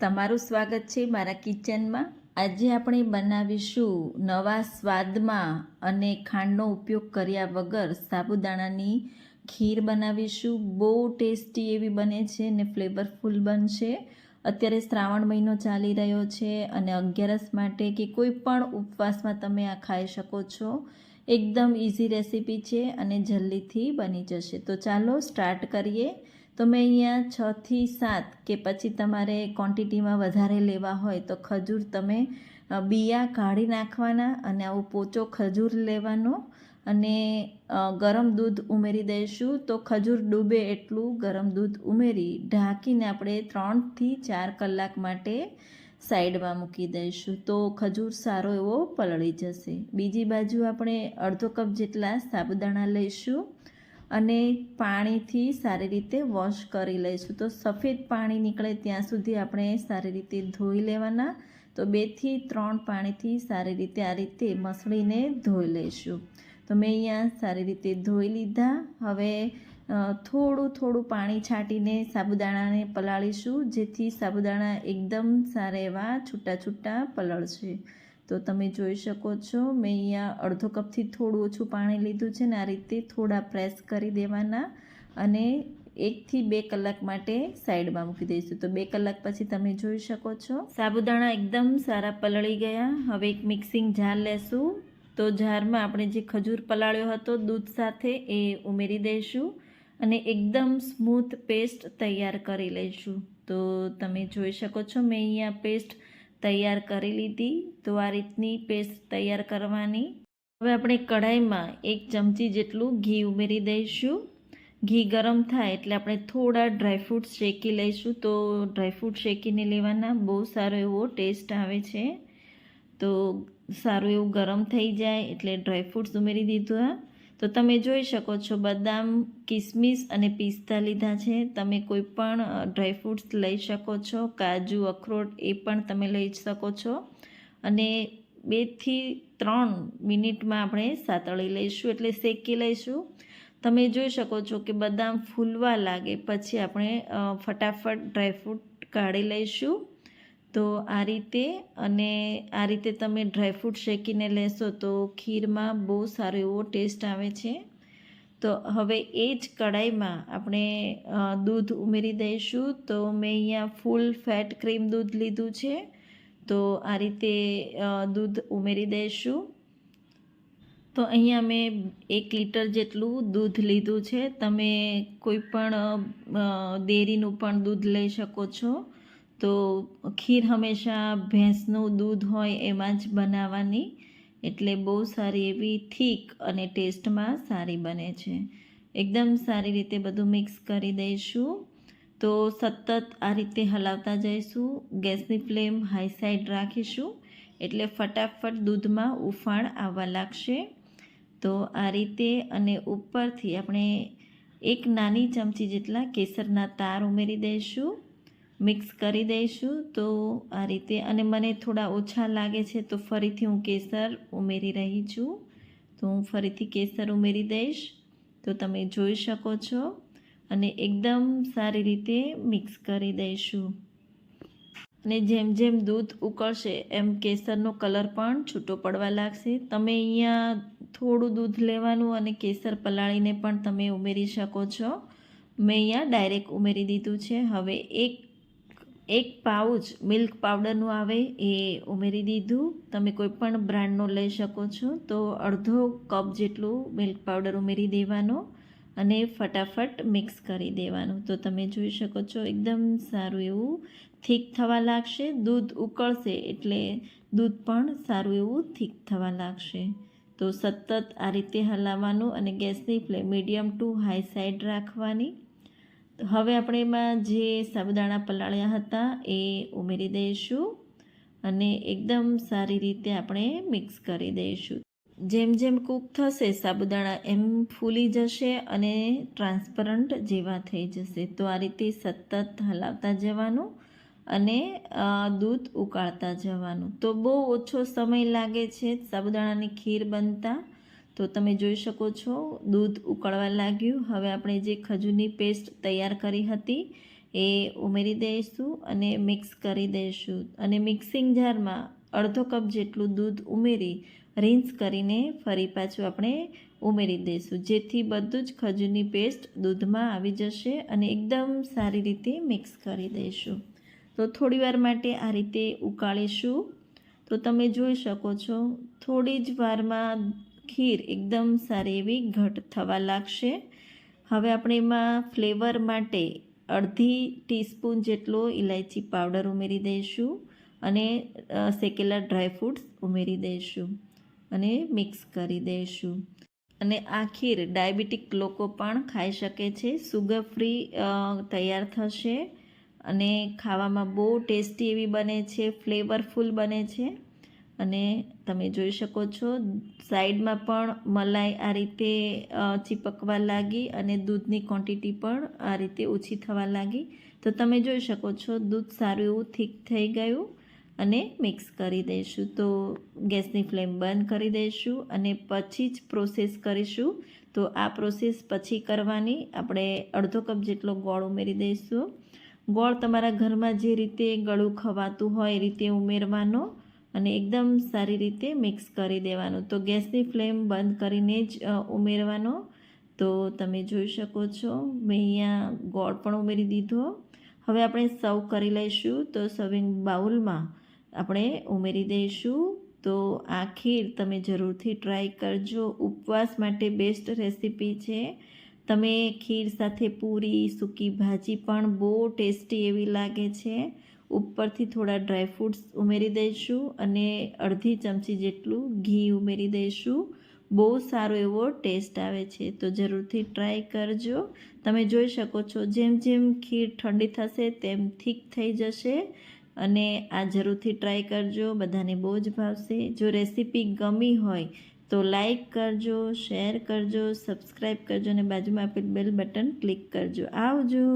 તમારું સ્વાગત છે મારા કિચનમાં આજે આપણે બનાવીશું નવા સ્વાદમાં અને ખાંડનો ઉપયોગ કર્યા વગર સાબુદાણાની ખીર બનાવીશું. બહુ ટેસ્ટી એવી બને છે ને ફ્લેવરફુલ બનશે. અત્યારે શ્રાવણ મહિનો ચાલી રહ્યો છે અને અગિયારસ માટે કે કોઈ પણ ઉપવાસમાં તમે આ ખાઈ શકો છો. એકદમ ઇઝી રેસીપી છે અને જલ્દીથી બની જશે. તો ચાલો સ્ટાર્ટ કરીએ. તો મેં અહીંયા છથી સાત કે પછી તમારે ક્વોન્ટિટીમાં વધારે લેવા હોય તો ખજૂર તમે બિયા કાઢી નાખવાના અને આવો પોચો ખજૂર લેવાનો અને ગરમ દૂધ ઉમેરી દઈશું. તો ખજૂર ડૂબે એટલું ગરમ દૂધ ઉમેરી ઢાંકીને આપણે ત્રણથી ચાર કલાક માટે સાઈડમાં મૂકી દઈશું. તો ખજૂર સારો એવો પલળી જશે. બીજી બાજુ આપણે અડધો કપ જેટલા સાબુદાણા લઈશું. અને પાણીથી સારી રીતે વોશ કરી લઈશું. તો સફેદ પાણી નીકળે ત્યાં સુધી આપણે સારી રીતે ધોઈ લેવાના. તો બેથી ત્રણ પાણીથી સારી રીતે આ રીતે મસળીને ધોઈ લઈશું. તો મેં અહીંયા સારી રીતે ધોઈ લીધા. હવે થોડું થોડું પાણી છાંટીને સાબુદાણાને પલાળીશું, જેથી સાબુદાણા એકદમ સારા એવા છૂટા છૂટા પલળશે. તો તમે જોઈ શકો છો, મેં અહીંયા અડધો કપથી થોડું ઓછું પાણી લીધું છે ને આ રીતે થોડા પ્રેસ કરી દેવાના અને એકથી બે કલાક માટે સાઈડમાં મૂકી દઈશું. તો બે કલાક પછી તમે જોઈ શકો છો, સાબુદાણા એકદમ સારા પલળી ગયા. હવે એક મિક્સિંગ જાર લેશું. તો જારમાં આપણે જે ખજૂર પલાળ્યો હતો, દૂધ સાથે એ ઉમેરી દઈશું અને એકદમ સ્મૂથ પેસ્ટ તૈયાર કરી લઈશું. તો તમે જોઈ શકો છો, મેં અહીંયા પેસ્ટ તૈયાર કરી લીધી તો આ રીતની પેસ્ટ તૈયાર કરવાની. હવે આપણે કઢાઈમાં એક ચમચી જેટલું ઘી ઉમેરી દઈશું. ઘી ગરમ થાય એટલે આપણે થોડા ડ્રાયફ્રૂટ શેકી લઈશું. તો ડ્રાયફ્રૂટ શેકીને લેવાના, બહુ સારો એવો ટેસ્ટ આવે છે. તો સારું એવું ગરમ થઈ જાય એટલે ડ્રાયફ્રૂટ્સ ઉમેરી દીધા. તો તમે જોઈ શકો છો બદામ, કિસમિસ અને પિસ્તા લીધા છે. તમે કોઈ પણ ડ્રાયફ્રૂટ્સ લઈ શકો છો. કાજુ, અખરોટ એ પણ તમે લઈ શકો છો. અને બેથી ત્રણ મિનિટમાં આપણે સાતળી લઈશું, એટલે શેકી લઈશું. તમે જોઈ શકો છો કે બદામ ફૂલવા લાગે, પછી આપણે ફટાફટ ડ્રાયફ્રૂટ કાઢી લઈશું. તો આ રીતે અને આ રીતે તમે ડ્રાયફ્રૂટ શેકીને લેશો તો ખીરમાં બહુ સારો એવો ટેસ્ટ આવે છે. તો હવે એ જ કઢાઈમાં આપણે દૂધ ઉમેરી દઈશું. તો મેં અહીંયા ફૂલ ફેટ ક્રીમ દૂધ લીધું છે. તો આ રીતે દૂધ ઉમેરી દઈશું. તો અહીંયા મેં એક લીટર જેટલું દૂધ લીધું છે. તમે કોઈ પણ ડેરીનું પણ દૂધ લઈ શકો છો. તો ખીર હંમેશા ભેંસનું દૂધ હોય એમાં જ બનાવવાની. એટલે બહુ સારી એવી થીક અને ટેસ્ટમાં સારી બને છે. એકદમ સારી રીતે બધું મિક્સ કરી દઈશું. તો સતત આ રીતે હલાવતા જઈશું. ગેસની ફ્લેમ હાઈ સાઈડ રાખીશું. એટલે ફટાફટ દૂધમાં ઉફાણ આવવા લાગશે. તો આ રીતે અને ઉપરથી આપણે એક નાની ચમચી જેટલા કેસરના તાર ઉમેરી દઈશું. મિક્સ કરી દઈશું. તો આ રીતે અને મને થોડા ઓછા લાગે છે તો ફરીથી હું કેસર ઉમેરી રહી છું. તો હું ફરીથી કેસર ઉમેરી દઈશ. તો તમે જોઈ શકો છો. અને એકદમ સારી રીતે મિક્સ કરી દઈશું. અને જેમ જેમ દૂધ ઉકળશે એમ કેસરનો કલર પણ છૂટો પડવા લાગશે. તમે અહીંયા થોડું દૂધ લેવાનું અને કેસર પલાળીને પણ તમે ઉમેરી શકો છો. મેં અહીંયા ડાયરેક્ટ ઉમેરી દીધું છે. હવે એક એક પાઉચ મિલ્ક પાવડરનું આવે એ ઉમેરી દીધું. તમે કોઈ પણ બ્રાન્ડનો લઈ શકો છો. તો અડધો કપ જેટલું મિલ્ક પાવડર ઉમેરી દેવાનો અને ફટાફટ મિક્સ કરી દેવાનું. તો તમે જોઈ શકો છો, એકદમ સારું એવું થીક થવા લાગશે. દૂધ ઉકળશે એટલે દૂધ પણ સારું એવું થીક થવા લાગશે. તો સતત આ રીતે હલાવવાનું અને ગેસની flame medium to high side રાખવાની. હવે આપણે એમાં જે સાબુદાણા પલાળ્યા હતા એ ઉમેરી દઈશું અને એકદમ સારી રીતે આપણે મિક્સ કરી દઈશું. જેમ જેમ કૂક થશે, સાબુદાણા એમ ફૂલી જશે અને ટ્રાન્સપરન્ટ જેવા થઈ જશે. તો આ રીતે સતત હલાવતા જવાનું અને દૂધ ઉકાળતા જવાનું. તો બહુ ઓછો સમય લાગે છે સાબુદાણાની ખીર બનતા. તો તમે જોઈ શકો છો, દૂધ ઉકળવા લાગ્યું. હવે આપણે જે ખજૂરની પેસ્ટ તૈયાર કરી હતી, એ ઉમેરી દઈશું અને મિક્સ કરી દઈશું. અને મિક્સિંગ જારમાં અડધો કપ જેટલું દૂધ ઉમેરી રિન્સ કરીને ફરી પાછું આપણે ઉમેરી દઈશું. જેથી બધું જ ખજૂરની પેસ્ટ દૂધમાં આવી જશે અને એકદમ સારી રીતે મિક્સ કરી દઈશું. તો થોડીવાર માટે આ રીતે ઉકાળીશું. તો તમે જોઈ શકો છો, થોડી જ વારમાં ખીર એકદમ સારી એવી ઘટ થવા લાગશે. હવે આપણે એમાં ફ્લેવર માટે અડધી ટીસ્પૂન જેટલો ઇલાયચી પાવડર ઉમેરી દઈશું અને શેકેલા ડ્રાયફ્રૂટ્સ ઉમેરી દઈશું અને મિક્સ કરી દઈશું. અને આ ખીર ડાયાબિટીક લોકો પણ ખાઈ શકે છે, સુગર ફ્રી તૈયાર થશે અને ખાવામાં બહુ ટેસ્ટી એવી બને છે, ફ્લેવરફુલ બને છે. અને તમે જોઈ શકો છો, સાઈડમાં પણ મલાઈ આ રીતે ચીપકવા લાગી અને દૂધની ક્વોન્ટિટી પણ આ રીતે ઓછી થવા લાગી. તો તમે જોઈ શકો છો, દૂધ સારું એવું થીક થઈ ગયું અને મિક્સ કરી દઈશું. તો ગેસની ફ્લેમ બંધ કરી દઈશું અને પછી જ પ્રોસેસ કરીશું. તો આ પ્રોસેસ પછી કરવાની આપણે અડધો કપ જેટલો ગોળ ઉમેરી દઈશું. ગોળ તમારા ઘરમાં જે રીતે ગળું ખવાતું હોય, એ રીતે ઉમેરવાનો. અને એકદમ સારી રીતે મિક્સ કરી દેવાનું. તો ગેસની ફ્લેમ બંધ કરીને જ ઉમેરવાનો. તો તમે જોઈ શકો છો, મેં અહીંયા ગોળ પણ ઉમેરી દીધો. હવે આપણે સર્વ કરી લઈશું. તો સર્વિંગ બાઉલમાં આપણે ઉમેરી દઈશું. તો આ ખીર તમે જરૂરથી ટ્રાય કરજો. ઉપવાસ માટે બેસ્ટ રેસીપી છે. તમે ખીર સાથે પૂરી, સૂકી ભાજી પણ બહુ ટેસ્ટી એવી લાગે છે. ઉપરથી થોડા ડ્રાય ફ્રૂટ્સ ઉમેરી દઈશું અને અડધી ચમચી જેટલું ઘી ઉમેરી દઈશું. બહુ સારો એવો ટેસ્ટ આવે છે, તો જરૂરથી ટ્રાય કરજો. તમે જોઈ શકો છો, જેમ જેમ ખીર ઠંડી થશે તેમ થીક થઈ જશે. અને આ જરૂરથી ટ્રાય કરજો, બધાને બહુ જ ભાવશે. જો રેસીપી ગમી હોય તો લાઈક કરજો શેર કરજો સબસ્ક્રાઈબ કરજો અને બાજુમાં આપેલ બેલ બટન ક્લિક કરજો. આવજો!